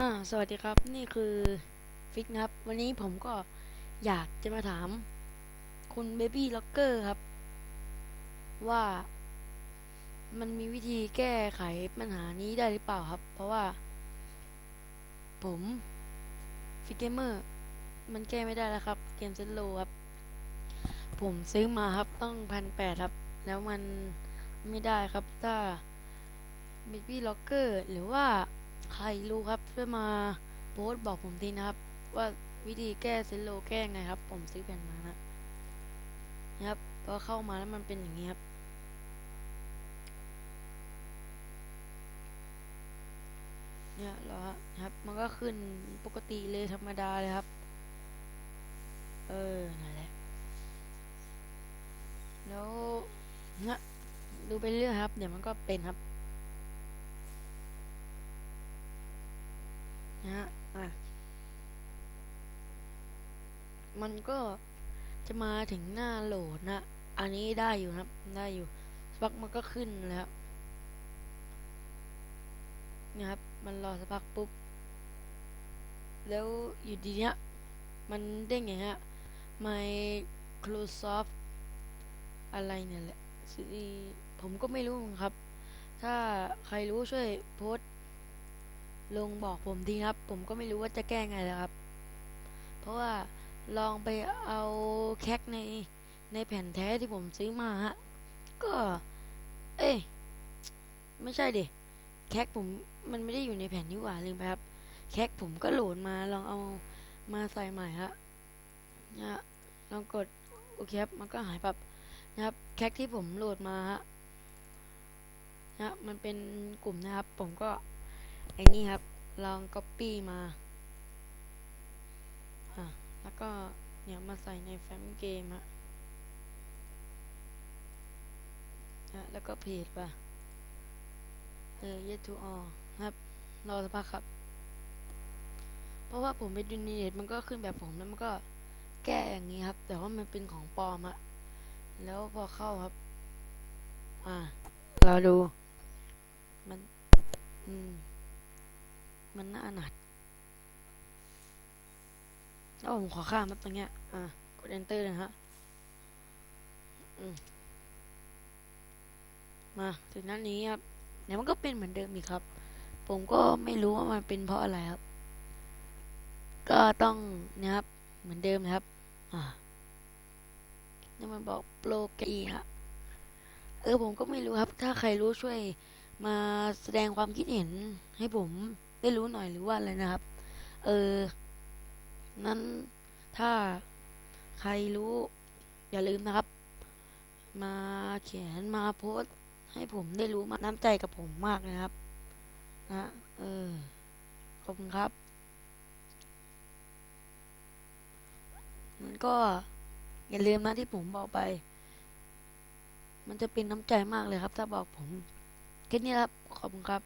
อ่าสวัสดีครับนี่คือฟิกนะครับ วันนี้ผมก็อยากจะมาถาม คุณเบบี้ล็อกเกอร์ครับ ว่ามันมีวิธีแก้ไขปัญหานี้ได้หรือเปล่าครับ เพราะว่า ผมฟิกเกมเมอร์มันแก้ไม่ได้แล้วครับ เกมเซนโลครับ ผมซื้อมาครับต้องพันแปดครับ แล้วมันไม่ได้ครับ ถ้าเบบี้ล็อกเกอร์หรือว่า ใครรู้ครับช่วยมาโพสบอกผมทีนะครับ ว่าวิธีแก้เซนโลแก้ไงครับ ผมซื้อแผ่นมานะนะครับพอเข้ามาแล้วมันเป็นอย่างนี้ครับ เนี่ยเหรอครับ มันก็ขึ้นปกติเลยธรรมดาเลยครับ เออนั่นแหละแล้วเนี่ยดูไปเรื่อยครับ เดี๋ยวมันก็เป็นครับ นะฮะอะ มันก็จะมาถึงหน้าโหลดนะ อันนี้ได้อยู่ครับ ได้อยู่สักพักมันก็ขึ้นแล้วนะครับ มันรอสักพักปุ๊บ แล้วอยู่ดีเนี้ย มันเด้งอย่างเงี้ย Microsoft อะไรเนี่ยแหละผมก็ไม่รู้นกันครับ ถ้าใครรู้ช่วยโพสต์ลงบอกผมทีครับ ผมก็ไม่รู้ว่าจะแก้ไงแล้วครับ เพราะว่า ลองไปเอาแคคในในแผ่นแท้ที่ผมซื้อมาฮะ ก็ เอ้ยไม่ใช่ดิ แคคผมมันไม่ได้อยู่ในแผ่นนี้หว่าลืมไปครับ แคคผมก็โหลดมาลองเอามาใส่ใหม่ฮะนะฮะลองกดโอเคครับ มันก็หายปับนะครับ แคคที่ผมโหลดมาฮะนะมันเป็นกลุ่มนะครับ ผมก็ไอ้นี่ครับ ลอง Copy มาอะ แล้วก็เนี่ยมาใส่ในแฟ้มเกมฮะอะแล้วก็เพจป่ะเออ yet to all ครับ รอสักพักครับ เพราะว่าผมไปดูในเน็ตมันก็ขึ้นแบบผมแล้วมันก็แก้อย่างนี้ครับ แต่ว่ามันเป็นของปลอมอะแล้วพอเข้าครับ อ่า เราดู มัน อืม มันน่าอนาถ แล้วผมขอข้ามครับตรงเนี้ย อะกด enter เลยฮะมมาถึงนั้นนี้ครับเดี๋ยวมันก็เป็นเหมือนเดิมอีกครับ ผมก็ไม่รู้ว่ามันเป็นเพราะอะไรครับ ก็ต้องเนะครับ เหมือนเดิมนะครับ อ่านี่มันบอกโปรแกรมฮะเออผมก็ไม่รู้ครับ ถ้าใครรู้ช่วยมาแสดงความคิดเห็นให้ผมได้รู้หน่อยหรือว่าอะไรนะครับ เออ นั้นถ้าใครรู้ อย่าลืมนะครับ มาเขียนมาโพสต์ให้ผมได้รู้มาน้ำใจกับผมมากนะครับ นะเออขอบคุณครับนั้นก็อย่าลืมนะที่ผมบอกไป มันจะเป็นน้ำใจมากเลยครับ ถ้าบอกผมแค่นี้ครับ ขอบคุณครับ